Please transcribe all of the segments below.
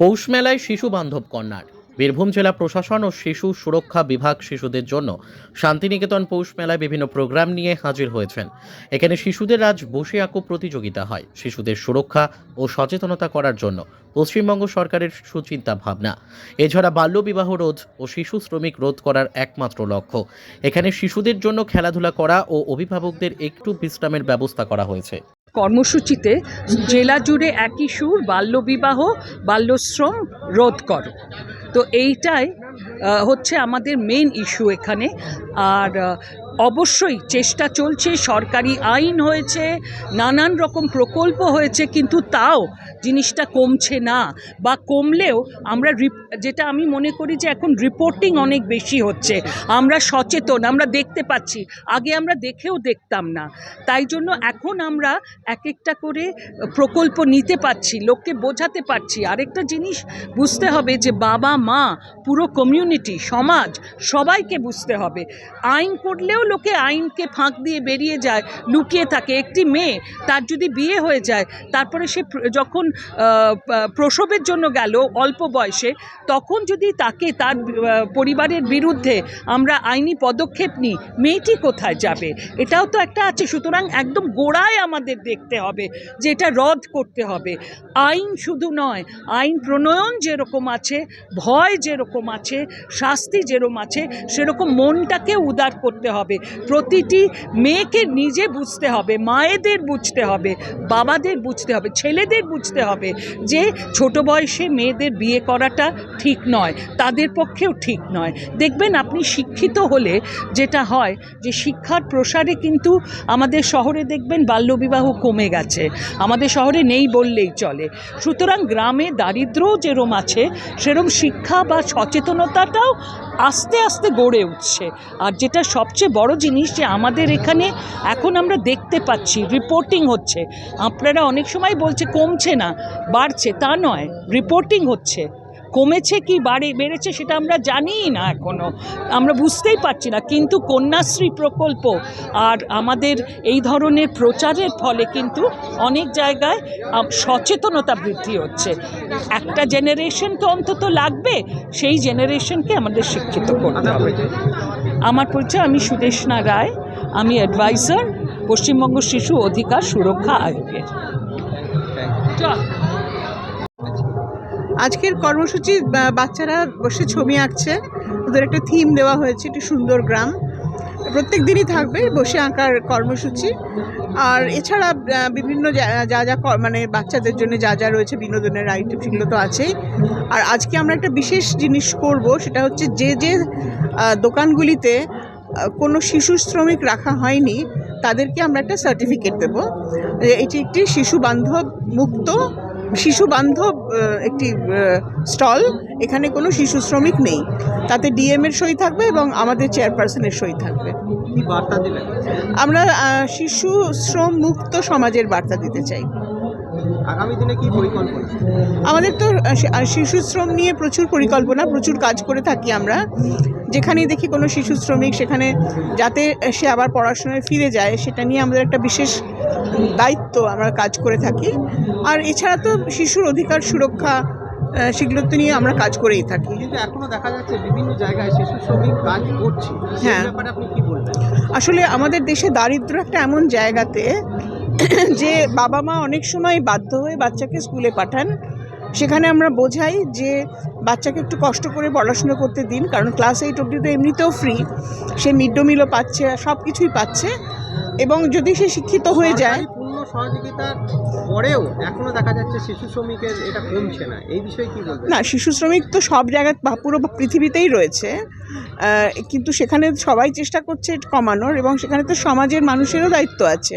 পৌষ মেলায় শিশু বান্ধব কন্যার। বীরভূম জেলা প্রশাসন ও শিশু সুরক্ষা বিভাগ শিশুদের জন্য শান্তিনিকেতন পৌষ মেলায় বিভিন্ন প্রোগ্রাম নিয়ে হাজির হয়েছেন। এখানে শিশুদের আজ বসে আঁকো প্রতিযোগিতা হয় শিশুদের সুরক্ষা ও সচেতনতা করার জন্য পশ্চিমবঙ্গ সরকারের সুচিন্তা ভাবনা। এছাড়া বাল্যবিবাহ রোধ ও শিশু শ্রমিক রোধ করার একমাত্র লক্ষ্য। এখানে শিশুদের জন্য খেলাধুলা করা ও অভিভাবকদের একটু বিশ্রামের ব্যবস্থা করা হয়েছে। কর্মসূচিতে জেলা জুড়ে একই সুর, বাল্যবিবাহ, বাল্যশ্রম রোধ করো। তো এইটাই হচ্ছে আমাদের মেন ইস্যু এখানে। আর অবশ্যই চেষ্টা চলছে, সরকারি আইন হয়েছে, নানান রকম প্রকল্প হয়েছে, কিন্তু তাও জিনিসটা কমছে না। বা কমলেও আমরা যেটা আমি মনে করি যে এখন রিপোর্টিং অনেক বেশি হচ্ছে। আমরা সচেতন, আমরা দেখতে পাচ্ছি। আগে আমরা দেখেও দেখতাম না। তাই জন্য এখন আমরা এক একটা করে প্রকল্প নিতে পারছি, লোককে বোঝাতে পারছি। আরেকটা জিনিস বুঝতে হবে যে বাবা মা পুরো কমিউনিটি সমাজ, সবাইকে বুঝতে হবে। আইন করলেও লোকে আইনকে ফাঁক দিয়ে বেরিয়ে যায়, লুকিয়ে থাকে। একটি মেয়ে তার যদি বিয়ে হয়ে যায়, তারপরে সে যখন প্রসবের জন্য গেল অল্প বয়সে, তখন যদি তাকে তার পরিবারের বিরুদ্ধে আমরা আইনি পদক্ষেপ নিই, মেয়েটি কোথায় যাবে? এটাও তো একটা আছে। সুতরাং একদম গোড়ায় আমাদের দেখতে হবে যে এটা রদ করতে হবে। আইন শুধু নয়, আইন প্রণয়ন যেরকম আছে, ভয় যেরকম আছে, শাস্তি যেরকম আছে, সেরকম মনটাকে উদার করতে হবে। প্রতিটি মেয়েকে নিজে বুঝতে হবে, মায়েদের বুঝতে হবে, বাবাদের বুঝতে হবে, ছেলেদের বুঝতে হবে যে ছোট বয়সে মেয়েদের বিয়ে করাটা ঠিক নয়, তাদের পক্ষেও ঠিক নয়। দেখবেন আপনি শিক্ষিত হলে যেটা হয় যে শিক্ষার প্রসারে কিন্তু আমাদের শহরে দেখবেন বাল্যবিবাহ কমে গেছে, আমাদের শহরে নেই বললেই চলে। সুতরাং গ্রামে দারিদ্র্যও যেরম আছে, সেরম শিক্ষা বা সচেতনতাটাও আস্তে আস্তে গড়ে উঠছে। আর যেটা সবচেয়ে বড় জিনিস যে আমাদের এখানে এখন আমরা দেখতে পাচ্ছি রিপোর্টিং হচ্ছে। আপনারা অনেক সময় বলছে কমছে না, বাড়ছে, তা নয় রিপোর্টিং হচ্ছে। কমেছে কি, বাড়ে, বেড়েছে সেটা আমরা জানিই না এখনও আমরা বুঝতেই পারছি না, কিন্তু কন্যাশ্রী প্রকল্প আর আমাদের এই ধরনের প্রচারের ফলে কিন্তু অনেক জায়গায় সচেতনতা বৃদ্ধি হচ্ছে। একটা জেনারেশন তো অন্তত লাগবে, সেই জেনারেশনকে আমাদের শিক্ষিত করতে হবে। আমার পরিচয়, আমি সুদেশনা রায়, আমি অ্যাডভাইজার পশ্চিমবঙ্গ শিশু অধিকার সুরক্ষা আয়োগের। আজকের কর্মসূচি বাচ্চারা বসে ছবি আঁকছে। ওদের একটা থিম দেওয়া হয়েছে, একটি সুন্দর গ্রাম। প্রত্যেক দিনই থাকবে বসে আঁকার কর্মসূচি। আর এছাড়া বিভিন্ন যা- যা মানে বাচ্চাদের জন্য যা যা রয়েছে বিনোদনের আইটেম সেগুলো তো আছেই। আর আজকে আমরা একটা বিশেষ জিনিস করব, সেটা হচ্ছে যে যে দোকানগুলিতে কোনো শিশু শ্রমিক রাখা হয়নি, তাদেরকে আমরা একটা সার্টিফিকেট দেবো। এটি একটি শিশু বান্ধব মুক্ত শিশু বান্ধব একটি স্টল। এখানে কোনো শিশু শ্রমিক নেই। তাতে ডিএম এর সই থাকবে এবং আমাদের চেয়ারপারসনের সই থাকবে। আমরা শিশু শ্রম মুক্ত সমাজের বার্তা দিতে চাই। আগামী দিনে কি পরিকল্পনা? আমাদের তো শিশু শ্রম নিয়ে প্রচুর পরিকল্পনা প্রচুর কাজ করে থাকি আমরা। যেখানেই দেখি কোনো শিশু শ্রমিক সেখানে যাতে সে আবার পড়াশোনায় ফিরে যায় সেটা নিয়ে আমাদের একটা বিশেষ দায়িত্ব আমরা কাজ করে থাকি। আর এছাড়া তো শিশুর অধিকার সুরক্ষা আহ, সেগুলো তো নিয়ে আমরা কাজ করেই থাকি। কিন্তু এখনও দেখা যাচ্ছে বিভিন্ন জায়গায় শিশু শ্রমিক কাজ করছে। হ্যাঁ। আপনি কি বলবেন? আসলে আমাদের দেশে দারিদ্র একটা এমন জায়গাতে যে বাবা মা অনেক সময় বাধ্য হয়ে বাচ্চাকে স্কুলে পাঠান। সেখানে আমরা বোঝাই যে বাচ্চাকে একটু কষ্ট করে পড়াশুনো করতে দিন কারণ ক্লাস এইট অবধি তো এমনিতেও ফ্রি সে মিড ডে মিলও পাচ্ছে সব কিছুই পাচ্ছে। এবং যদি সে শিক্ষিত হয়ে যায় পূর্ণ সহযোগিতার পরেও এখনও দেখা যাচ্ছে শিশু শ্রমিকের এটা কমছে না। এই বিষয়ে কি বলবেন? না শিশু শ্রমিক তো সব জায়গায় পুরো পৃথিবীতেই রয়েছে। কিন্তু সেখানে সবাই চেষ্টা করছে কমানোর এবং সেখানে তো সমাজের মানুষেরও দায়িত্ব আছে।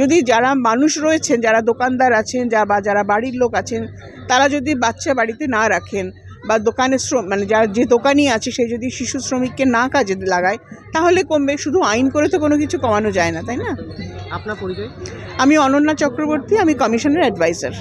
যদি যারা মানুষ রয়েছেন যারা দোকানদার আছেন যা বা যারা বাড়ির লোক আছেন তারা যদি বাচ্চা বাড়িতে না রাখেন বা দোকানের শ্রম মানে যার যে দোকানই আছে সে যদি শিশু শ্রমিককে না কাজে লাগায় তাহলে কমবে। শুধু আইন করে তো কোনো কিছু কমানো যায় না তাই না? আপনার পরিচয়? আমি অনন্যা চক্রবর্তী আমি কমিশনের অ্যাডভাইজার